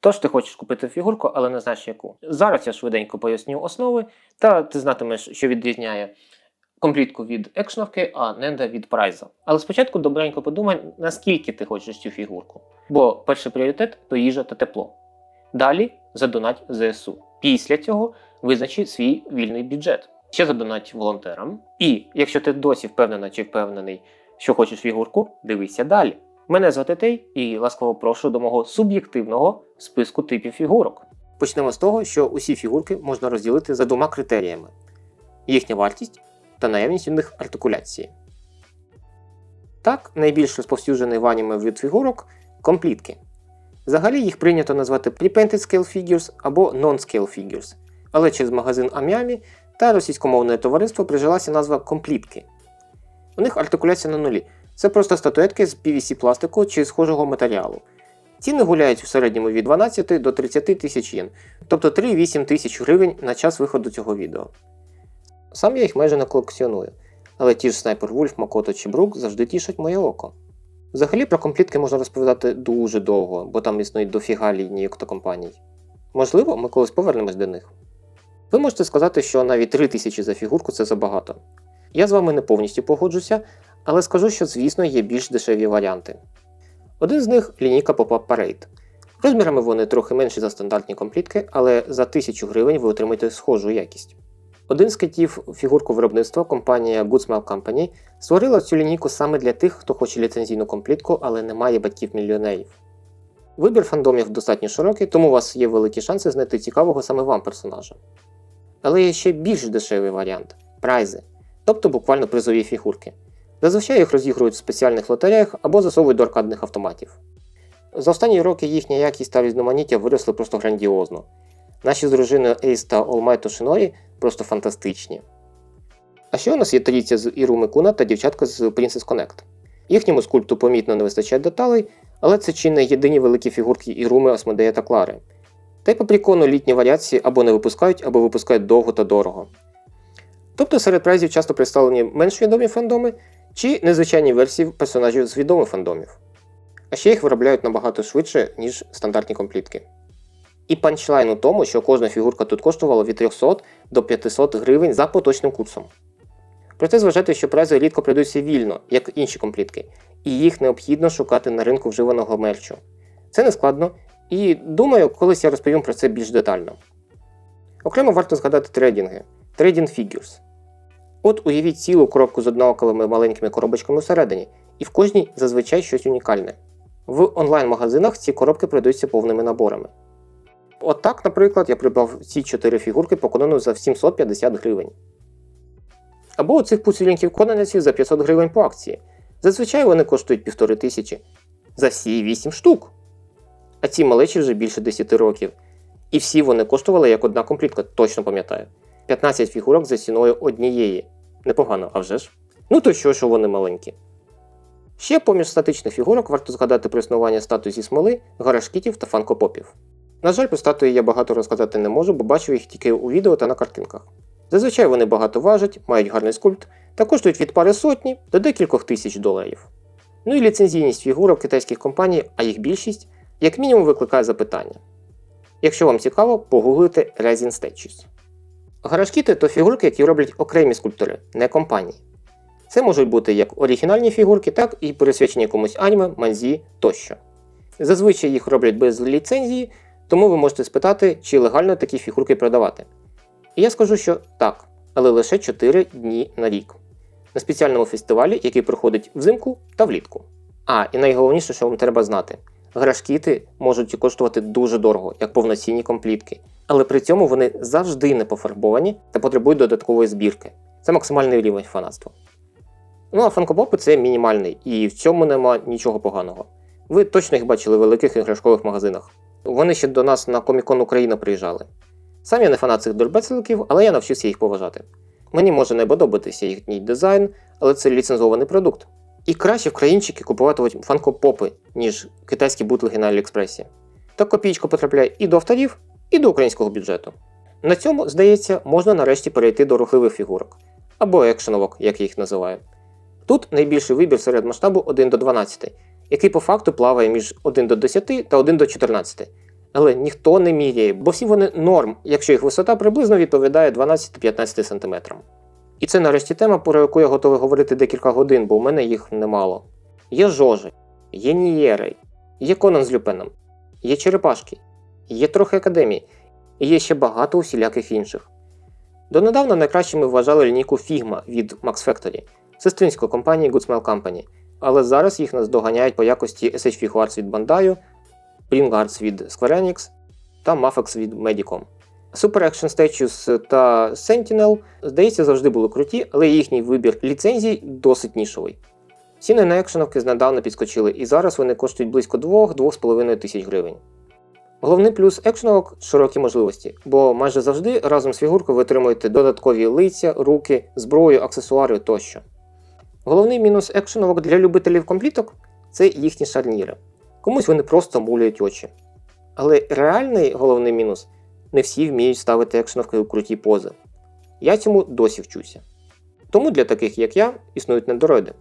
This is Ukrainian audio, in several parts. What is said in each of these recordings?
Тож ти хочеш купити фігурку, але не знаєш яку. Зараз я швиденько поясню основи, та ти знатимеш, що відрізняє комплітку від екшновки, а ненда від прайза. Але спочатку добренько подумай, наскільки ти хочеш цю фігурку. Бо перший пріоритет то їжа та тепло. Далі задонать ЗСУ. Після цього визначи свій вільний бюджет. Ще задонать волонтерам. І якщо ти досі впевнена чи впевнений, що хочеш фігурку, дивися далі. Мене звати Тей і ласкаво прошу до мого суб'єктивного списку типів фігурок. Почнемо з того, що усі фігурки можна розділити за двома критеріями: їхня вартість та наявність у них артикуляції. Так, найбільш розповсюджений в аніме вид фігурок комплітки. Взагалі їх прийнято назвати Prepainted Scale Figures або Non-Scale Figures, але через магазин Аміамі та російськомовне товариство прижилася назва комплітки. У них артикуляція на нулі. Це просто статуетки з PVC пластику чи схожого матеріалу. Ціни гуляють в середньому від 12 до 30 тисяч єн, тобто 3-8 тисяч гривень на час виходу цього відео. Сам я їх майже не колекціоную, але ті ж Снайпер Вульф, Макото чи Брук завжди тішать моє око. Взагалі про комплітки можна розповідати дуже довго, бо там існують дофіга лінійок та компаній. Можливо, ми колись повернемось до них. Ви можете сказати, що навіть 3 тисячі за фігурку це забагато. Я з вами не повністю погоджуся, але скажу, що, звісно, є більш дешеві варіанти. Один з них лінійка Pop-Up Parade. Розмірами вони трохи менші за стандартні комплітки, але за 1000 гривень ви отримаєте схожу якість. Один з китів фігурку виробництва, компанія Good Company, створила цю лінійку саме для тих, хто хоче ліцензійну комплітку, але не має батьків-мільйонерів. Вибір фандомів достатньо широкий, тому у вас є великі шанси знайти цікавого саме вам персонажа. Але є ще більш дешевий варіант прайзи, тобто буквально призові фігурки. Зазвичай їх розігрують в спеціальних лотереях або засовують до аркадних автоматів. За останні роки їхня якість та різноманіття виросли просто грандіозно. Наші з дружиною Ейс та Олмай Тошинорі просто фантастичні. А ще у нас є трійця з Іруми Куна та дівчатка з Princess Connect. Їхньому скульпту помітно не вистачає деталей, але це чи не єдині великі фігурки Іруми, Осмодея та Клари. Та й по прикону літні варіації або не випускають, або випускають довго та дорого. Тобто серед прайзів часто представлені менш відомі фандоми чи незвичайні версії персонажів з відомих фандомів. А ще їх виробляють набагато швидше, ніж стандартні комплітки. І панчлайн у тому, що кожна фігурка тут коштувала від 300 до 500 гривень за поточним курсом. Проте зважайте, що прайзи рідко прийдуться вільно, як інші комплітки, і їх необхідно шукати на ринку вживаного мерчу. Це не складно, і думаю, колись я розповім про це більш детально. Окремо варто згадати трейдинги Trading Figures. От уявіть цілу коробку з однаковими маленькими коробочками всередині, і в кожній зазвичай щось унікальне. В онлайн-магазинах ці коробки продаються повними наборами. От так, наприклад, я придбав ці 4 фігурки по Конану за 750 гривень. Або у цих пуціліньків конанеців за 500 гривень по акції. Зазвичай вони коштують 1500 за всі 8 штук. А ці малечі вже більше 10 років. І всі вони коштували як одна комплітка, точно пам'ятаю. 15 фігурок за ціною однієї. Непогано, а вже ж? Ну то що, що вони маленькі. Ще поміж статичних фігурок варто згадати про існування статуй зі смоли, гарашкітів та фанкопопів. На жаль, про статуї я багато розказати не можу, бо бачив їх тільки у відео та на картинках. Зазвичай вони багато важать, мають гарний скульпт та коштують від пари сотні до декількох тисяч доларів. Ну і ліцензійність фігурок китайських компаній, а їх більшість, як мінімум викликає запитання. Якщо вам цікаво, погуглите Resin Statues. Гарашкіти то фігурки, які роблять окремі скульптори, не компанії. Це можуть бути як оригінальні фігурки, так і присвячені комусь аніме, манзі тощо. Зазвичай їх роблять без ліцензії, тому ви можете спитати, чи легально такі фігурки продавати. І я скажу, що так, але лише 4 дні на рік. На спеціальному фестивалі, який проходить взимку та влітку. А, і найголовніше, що вам треба знати: грашкіти можуть коштувати дуже дорого, як повноцінні комплітки, але при цьому вони завжди не пофарбовані та потребують додаткової збірки. Це максимальний рівень фанатства. Ну а фанкопопи це мінімальний, і в цьому нема нічого поганого. Ви точно їх бачили в великих іграшкових магазинах. Вони ще до нас на Комікон Україна приїжджали. Сам я не фанат цих дорбецеликів, але я навчився їх поважати. Мені може не подобатися їхній дизайн, але це ліцензований продукт. І краще вкраїнчики купуватимуть фанкопопи, ніж китайські бутлеги на Аліекспресі. Так копійка потрапляє і до авторів, і до українського бюджету. На цьому, здається, можна нарешті перейти до рухливих фігурок або екшеновок, як я їх називаю. Тут найбільший вибір серед масштабу 1 до 12, який по факту плаває між 1 до 10 та 1 до 14. Але ніхто не міряє, бо всі вони норм, якщо їх висота приблизно відповідає 12-15 см. І це нарешті тема, про яку я готовий говорити декілька годин, бо у мене їх немало. Є жожи, є нієри, є Конан з Люпеном, є черепашки, є трохи академії, і є ще багато усіляких інших. Донедавна найкращими вважали лінійку Figma від Max Factory, сестринської компанії Good Smile Company, але зараз їх наздоганяють по якості SH Figuarts від Bandai, Spring Arts від Square Enix та Mafex від Medicom. Super Action Statues та Sentinel, здається, завжди були круті, але їхній вибір ліцензій досить нішовий. Ціни на екшеновки знедавна підскочили, і зараз вони коштують близько 2-2,5 тисяч гривень. Головний плюс екшеновок широкі можливості, бо майже завжди разом з фігуркою ви отримуєте додаткові лиця, руки, зброю, аксесуари тощо. Головний мінус екшеновок для любителів компліток це їхні шарніри. Комусь вони просто муляють очі. Але реальний головний мінус не всі вміють ставити екшеновки у круті пози. Я цьому досі вчуся. Тому для таких, як я, існують недороїди.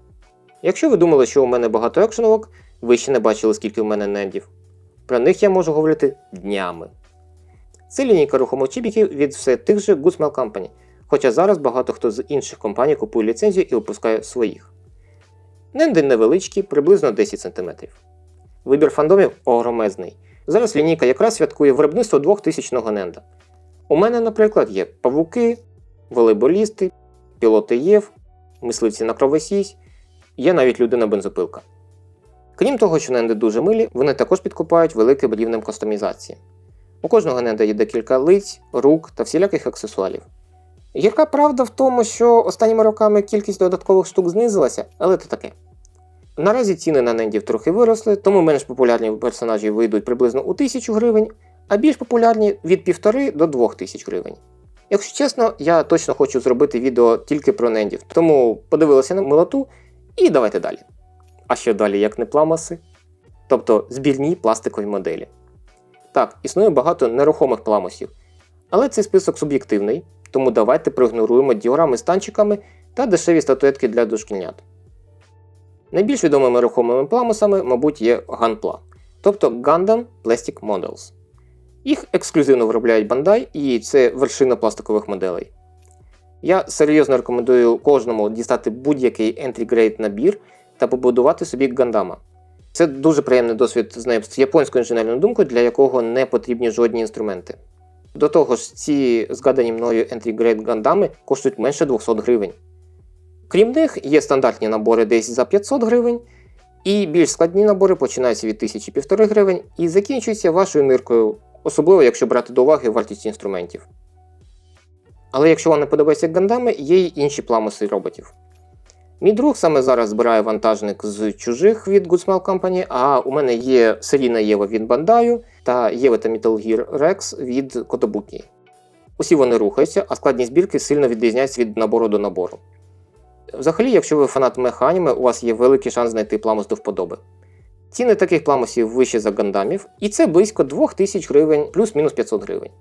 Якщо ви думали, що у мене багато екшеновок, ви ще не бачили, скільки в мене нендів. Про них я можу говорити днями. Це лінійка рухомих чіпіків від все тих же Good Company, хоча зараз багато хто з інших компаній купує ліцензію і випускає своїх. Ненди невеличкі, приблизно 10 см. Вибір фандомів огромезний. Зараз лінійка якраз святкує виробництво 2000-го ненда. У мене, наприклад, є павуки, волейболісти, пілоти ЄВ, мисливці на кровосісь, є навіть людина-бензопилка. Крім того, що ненди дуже милі, вони також підкупають великим рівнем кастомізації. У кожного ненда є декілька лиць, рук та всіляких аксесуарів. Гірка правда в тому, що останніми роками кількість додаткових штук знизилася, але це таке. Наразі ціни на нендів трохи виросли, тому менш популярні персонажі вийдуть приблизно у 1000 гривень, а більш популярні від 1,5 до 2000 гривень. Якщо чесно, я точно хочу зробити відео тільки про нендів, тому подивилися на милоту і давайте далі. А що далі, як не пламаси? Тобто збірні пластикові моделі. Так, існує багато нерухомих пламусів, але цей список суб'єктивний, тому давайте проігноруємо діорами з танчиками та дешеві статуетки для дошкільнят. Найбільш відомими рухомими пламусами, мабуть, є Gunpla, тобто Gundam Plastic Models. Їх ексклюзивно виробляють Bandai, і це вершина пластикових моделей. Я серйозно рекомендую кожному дістати будь-який entry-grade набір та побудувати собі гандама. Це дуже приємний досвід з японською інженерною думкою, для якого не потрібні жодні інструменти. До того ж, ці згадані мною entry-grade гандами коштують менше 200 гривень. Крім них, є стандартні набори десь за 500 гривень, і більш складні набори починаються від 1000-1500 гривень і закінчуються вашою ниркою, особливо якщо брати до уваги вартість інструментів. Але якщо вам не подобаються гандами, є й інші пламуси роботів. Мій друг саме зараз збирає вантажник з чужих від Good Smile Company, а у мене є серійна Єва від Bandai та Єва та Metal Gear Rex від Kotobuki. Усі вони рухаються, а складність збірки сильно відрізняється від набору до набору. Взагалі, якщо ви фанат механіми, у вас є великий шанс знайти пламус до вподоби. Ціни таких пламусів вищі за гандамів, і це близько 2000 гривень плюс-мінус 500 гривень.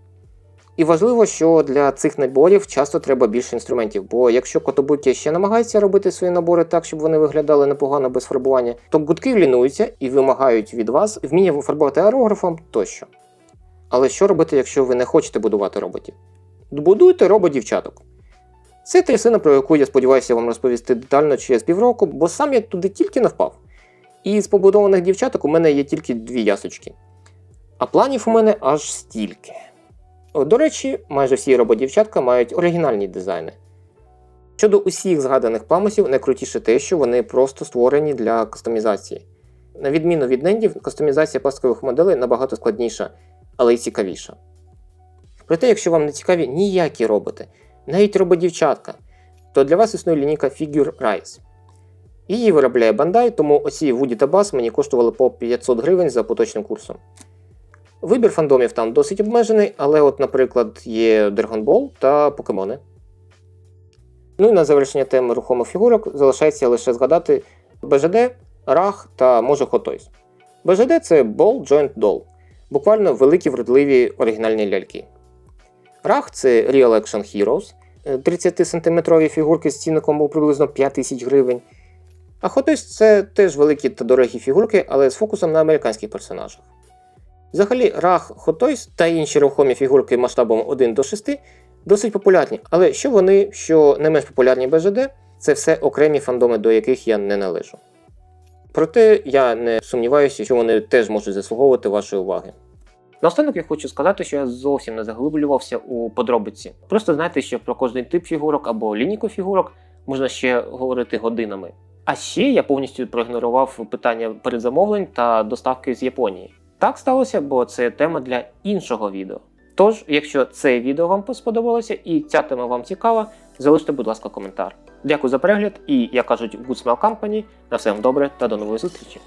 І важливо, що для цих наборів часто треба більше інструментів, бо якщо котобуки ще намагаються робити свої набори так, щоб вони виглядали непогано без фарбування, то гудки лінуються і вимагають від вас вміння фарбувати аерографом тощо. Але що робити, якщо ви не хочете будувати роботів? Будуйте робот-дівчаток. Це трясина, про яку я сподіваюся вам розповісти детально через півроку, бо сам я туди тільки не впав. І з побудованих дівчаток у мене є тільки дві ясочки. А планів у мене аж стільки. До речі, майже всі рободівчатка мають оригінальні дизайни. Щодо усіх згаданих пламусів, найкрутіше те, що вони просто створені для кастомізації. На відміну від нендів, кастомізація пластикових моделей набагато складніша, але й цікавіша. Проте, якщо вам не цікаві ніякі роботи, навіть рободівчатка, то для вас існує лінійка Figure Rise. Її виробляє Bandai, тому оці Woody та Bass мені коштували по 500 гривень за поточним курсом. Вибір фандомів там досить обмежений, але, от, наприклад, є Dragon Ball та покемони. Ну і на завершення теми рухомих фігурок залишається лише згадати БЖД, Рах та може Toys. БЖД це Ball Joint Doll, буквально великі вродливі оригінальні ляльки. Рах це Real Action Heroes, 30-сантиметрові фігурки з цінником у приблизно 5000 гривень. А Toys це теж великі та дорогі фігурки, але з фокусом на американських персонажах. Взагалі, Hot Toys та інші рухомі фігурки масштабом 1 до 6 досить популярні, але що вони, що не менш популярні БЖД, це все окремі фандоми, до яких я не належу. Проте я не сумніваюся, що вони теж можуть заслуговувати вашої уваги. Наостанок я хочу сказати, що я зовсім не заглиблювався у подробиці. Просто знайте, що про кожний тип фігурок або лінійку фігурок можна ще говорити годинами. А ще я повністю проігнорував питання передзамовлень та доставки з Японії. Так сталося, бо це тема для іншого відео. Тож, якщо це відео вам сподобалося і ця тема вам цікава, залиште, будь ласка, коментар. Дякую за перегляд і, як кажуть, Good Smell Company, на все вам добре та до нової зустрічі!